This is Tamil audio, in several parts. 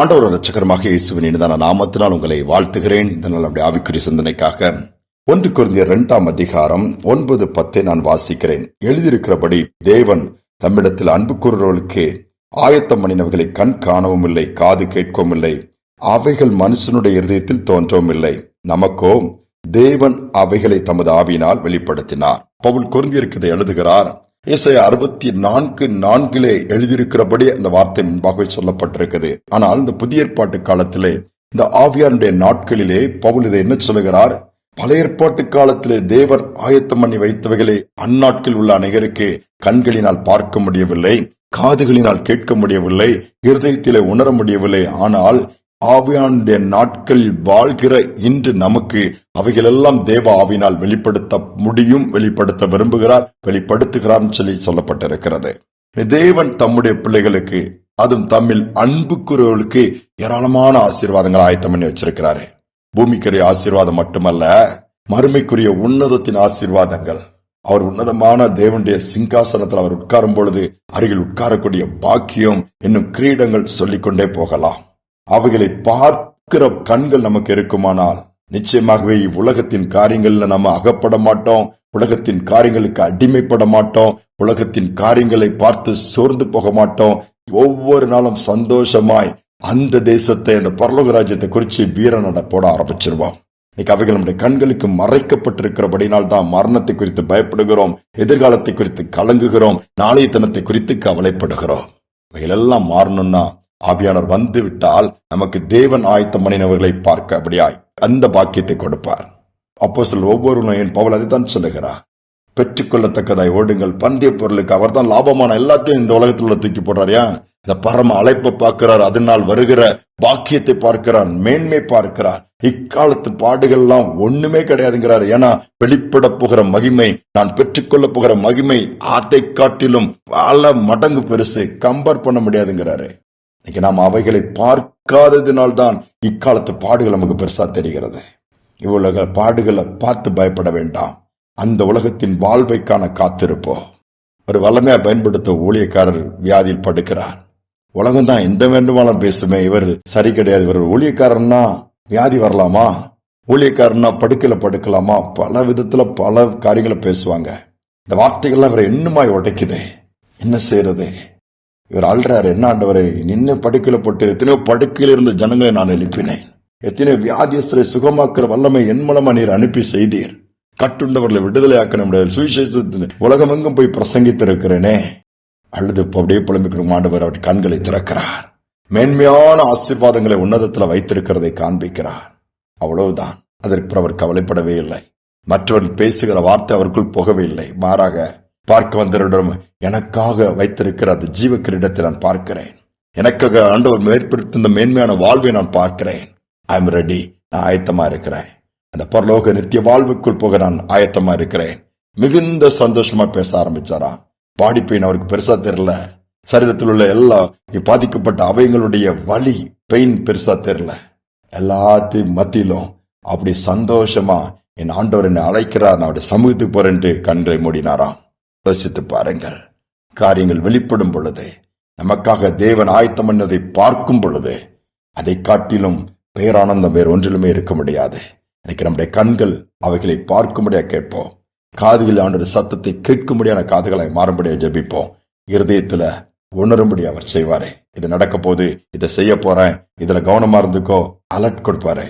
ஆண்டவர் ரச்சகரமாக இயேசுவின் இனிதான நாமத்தினால் உங்களை வாழ்த்துகிறேன். இந்த நாள் நம்முடைய ஆவிக்குரிய சிந்தனைக்காக ஒன்று குருந்திய இரண்டாம் அதிகாரம் ஒன்பது பத்தை நான் வாசிக்கிறேன். எழுதியிருக்கிறபடி தேவன் தம்மிடத்தில் அன்பு கூறுறவர்களுக்கு ஆயத்தம் பண்ணினவைகளை கண் காணவும் இல்லை காது கேட்கவும் இல்லை. அவைகள் மனுஷனுடைய இருதயத்தில் தோன்றவும் இல்லை. நமக்கோ தேவன் அவைகளை தமது ஆவியினால் வெளிப்படுத்தினார். பவுல் குருந்தியருக்கு எழுதுகிறார். இசை அறுபத்தி நான்கு நான்கிலே எழுதியிருக்கிறபடி அந்த வார்த்தை முன்பாகவே சொல்லப்பட்டிருக்குது ஆனால் இந்த புதிய ஏற்பாட்டு காலத்திலே இந்த ஆவியானுடைய நாட்களிலே பவுல் இதை என்ன சொல்லுகிறார்? பழைய ஏற்பாட்டு காலத்திலே தேவர் ஆயத்தம் பண்ணி வைத்தவைகளை அந்நாட்கள் உள்ள அநேகருக்கு கண்களினால் பார்க்க முடியவில்லை காதுகளினால் கேட்க முடியவில்லை இருதயத்திலே உணர முடியவில்லை. ஆனால் ஆவியானுடைய நாட்களில் வாழ்கிற இன்று நமக்கு அவைகளெல்லாம் தேவ ஆவினால் வெளிப்படுத்த முடியும் வெளிப்படுத்த விரும்புகிறார் வெளிப்படுத்துகிறார் சொல்லி சொல்லப்பட்டிருக்கிறது. தேவன் தம்முடைய பிள்ளைகளுக்கு அதுவும் தம்மில் அன்புக்குறவர்களுக்கு ஏராளமான ஆசீர்வாதங்கள் ஆயத்தம் பண்ணி வச்சிருக்கிறாரு. பூமிக்குரிய ஆசீர்வாதம் மட்டுமல்ல மறுமைக்குரிய உன்னதத்தின் ஆசீர்வாதங்கள். அவர் உன்னதமான தேவனுடைய சிங்காசனத்தில் அவர் உட்காரும் பொழுது அருகில் உட்காரக்கூடிய பாக்கியம் இன்னும் கிரீடங்கள் சொல்லிக்கொண்டே போகலாம். அவைகளை பார்க்கிற கண்கள் நமக்கு இருக்குமானால் நிச்சயமாகவே இவ்வுலகத்தின் காரியங்கள்ல நம்ம அகப்பட மாட்டோம் உலகத்தின் காரியங்களுக்கு அடிமைப்பட மாட்டோம் உலகத்தின் காரியங்களை பார்த்து சோர்ந்து போக மாட்டோம். ஒவ்வொரு நாளும் சந்தோஷமாய் அந்த தேசத்தை அந்த பரலோக ராஜ்யத்தை குறிச்சு வீர நட போட ஆரம்பிச்சிருவோம் இன்னைக்கு அவைகள் நம்முடைய கண்களுக்கு மறைக்கப்பட்டிருக்கிறபடினால் தான் மரணத்தை குறித்து பயப்படுகிறோம் எதிர்காலத்தை குறித்து கலங்குகிறோம் நாளைய தினத்தை குறித்து கவலைப்படுகிறோம். இவைகளெல்லாம் மாறணும்னா ஆவியானவர் வந்து விட்டால் நமக்கு தேவன் ஆயத்தம் பண்ணினவர்களை பார்க்க அப்படியாய் அந்த பாக்கியத்தை கொடுப்பார். அப்போ சில ஒவ்வொரு நோயின் பவுல் அதைத்தான் சொல்லுகிறார். பெற்றுக்கொள்ளத்தக்கதாய் ஓடுங்கள். பந்தய பொருளுக்கு அவர் தான் லாபமான எல்லாத்தையும் இந்த உலகத்தில் உள்ள தூக்கி போடுறாரியா இந்த பரம அழைப்பை பார்க்கிறார். அதனால் வருகிற பாக்கியத்தை பார்க்கிறார் மேன்மை பார்க்கிறார். இக்காலத்து பாடுகள் எல்லாம் ஒண்ணுமே கிடையாதுங்கிறார். ஏன்னா வெளிப்பட போகிற மகிமை நான் பெற்றுக்கொள்ள போகிற மகிமை அதை காட்டிலும் பல மடங்கு பெருசு. கம்பேர் பண்ண முடியாதுங்கிறாரு. இன்னைக்கு நாம் அவைகளை பார்க்காததினால்தான் இக்காலத்து பாடுகள் நமக்கு பெருசா தெரிகிறது. இவ்வுலக பாடுகளை பார்த்து பயப்பட வேண்டாம். அந்த உலகத்தின் வாழ்வைக்கான காத்திருப்போம். ஒரு வல்லமையா பயன்படுத்த ஊழியக்காரர் வியாதியில் படுக்கிறார். உலகம் தான் எந்த வேண்டுமானாலும் பேசுமே இவர் சரி கிடையாது. இவர் ஊழியக்காரன்னா வியாதி வரலாமா? ஊழியக்காரன்னா படுக்கல படுக்கலாமா? பல விதத்துல பல காரியங்களை பேசுவாங்க. இந்த வார்த்தைகள்லாம் இவரை இன்னுமாய் உடைக்குது. என்ன செய்யறது? இவர் அல்றாரு என்ன ஆண்டவரை நின்று படுக்கையில் போட்டு எத்தனையோ படுக்கையில் இருந்த ஜனங்களை நான் எழுப்பினேன். எத்தனையோ வியாதியஸ்தரை சுகமாக்குற வல்லமை என் மூலமா நீர் அனுப்பி செய்தீர். கட்டுண்டவர்களை விடுதலையாக்க ஆக்கணும் சுவிசேஷத்தின் உலகமெங்கும் போய் பிரசங்கித்திருக்கிறேனே. அழுது அப்படியே புலம்பிக்கிற ஆண்டவர் அவர் கண்களை திறக்கிறார். மேன்மையான ஆசீர்வாதங்களை உன்னதத்துல வைத்திருக்கிறதை காண்பிக்கிறார். அவ்வளவுதான். அதற்கு அவர் கவலைப்படவே இல்லை. மற்றவர்கள் பேசுகிற வார்த்தை அவருக்குள் போகவே இல்லை. மாறாக பார்க்க வந்தவரிடம் எனக்காக வைத்திருக்கிற அந்த ஜீவ கிரீடத்தை நான் பார்க்கிறேன். எனக்காக ஆண்டவர் இந்த மேன்மையான வாழ்வை நான் பார்க்கிறேன். ஐ எம் ரெடி நான் ஆயத்தமா இருக்கிறேன். அந்த பரலோக நித்திய வாழ்வுக்குள் போக நான் ஆயத்தமா இருக்கிறேன். மிகுந்த சந்தோஷமா பேச ஆரம்பிச்சாரா? பாடி பெயின் அவருக்கு பெருசா தெரியல. சரீரத்தில் உள்ள எல்லா பாதிக்கப்பட்ட அவயங்களுடைய வலி பெயின் பெருசா தெரியல. எல்லாத்தையும் மத்தியிலும் அப்படி சந்தோஷமா என் ஆண்டவர் என்னை அழைக்கிறார் நான் அவருடைய சமூகத்துக்கு போறேன்ட்டு கன்றை மூடினாராம். யோசித்து பாருங்கள். காரியங்கள் வெளிப்படும் பொழுது நமக்காக தேவன் ஆயத்தம் பண்ணதை பார்க்கும் பொழுது அதை காட்டிலும் பேரானந்தம் வேறு ஒன்றிலுமே இருக்க முடியாது. இன்னைக்கு நம்முடைய கண்கள் அவைகளை பார்க்கும்படியா கேட்போம். காதுகள் ஆண்டு சத்தத்தை கேட்கும்படியான காதுகளை மாறும்படியா ஜெபிப்போம். இருதயத்துல உணரும்படி அவர் செய்வாரு. இது நடக்க போது இதை செய்ய போறேன் இதுல கவனமா இருந்துக்கோ அலர்ட் கொடுப்பாரு.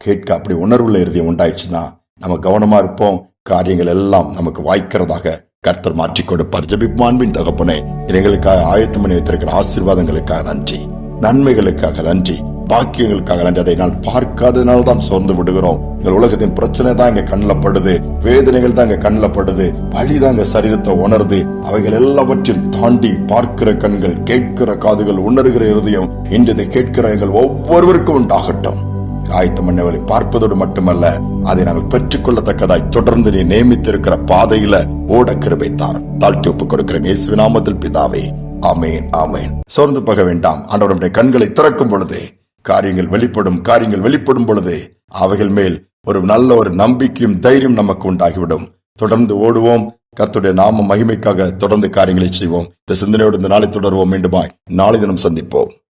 கேட்க அப்படி உணர்வுள்ள இருதயம் உண்டாயிடுச்சுன்னா நம்ம கவனமா இருப்போம் காரியங்கள் எல்லாம் நமக்கு வாய்க்கிறதாக கர்த்தர் மாற்றிக் கொடுப்பார் ஜபிப்பான்பின் தகப்பனே. எங்களுக்காக ஆயத்தம் பண்ணி வைத்திருக்கிற ஆசீர்வாதங்களுக்காக நன்றி. நன்மைகளுக்காக நன்றி. பாக்கியங்களுக்காக நன்றி. அதை நான் பார்க்காததுனால தான் சோர்ந்து விடுகிறோம். எங்கள் உலகத்தின் பிரச்சனை தான் இங்க கண்ணில் படுது வேதனைகள் தான் இங்க கண்ணில் படுது வழி தான் இங்க சரீரத்தை உணருது. அவைகள் எல்லாவற்றையும் தாண்டி பார்க்கிற கண்கள் கேட்கிற காதுகள் உணர்கிற இருதயம் இன்று இதை கேட்கிற எங்கள் ஒவ்வொருவருக்கும் உண்டாகட்டும். ஆயத்தம் பண்ணவரை பார்ப்பதோடு மட்டுமல்ல அதை நாங்கள் பெற்றுக்கொள்ளத்தக்கதாய் தொடர்ந்து நீ நியமித்திருக்கிற பாதையில ஓட கிருபைத்தார் தாழ்த்தி ஒப்புக் கொடுக்கிறேன் இயேசு நாமத்தில் பிதாவே. ஆமேன் ஆமேன். சோர்ந்து போக வேண்டாம். ஆண்டவருடைய கண்களை திறக்கும் பொழுது காரியங்கள் வெளிப்படும் காரியங்கள் வெளிப்படும் பொழுது அவைகள் மேல் ஒரு நல்ல ஒரு நம்பிக்கையும் தைரியம் நமக்கு உண்டாகிவிடும். தொடர்ந்து ஓடுவோம். கத்துடைய நாம மகிமைக்காக தொடர்ந்து காரியங்களை செய்வோம். இந்த சிந்தனையோடு இந்த நாளை தொடர்வோம். மீண்டுமாய் நாளை தினம் சந்திப்போம்.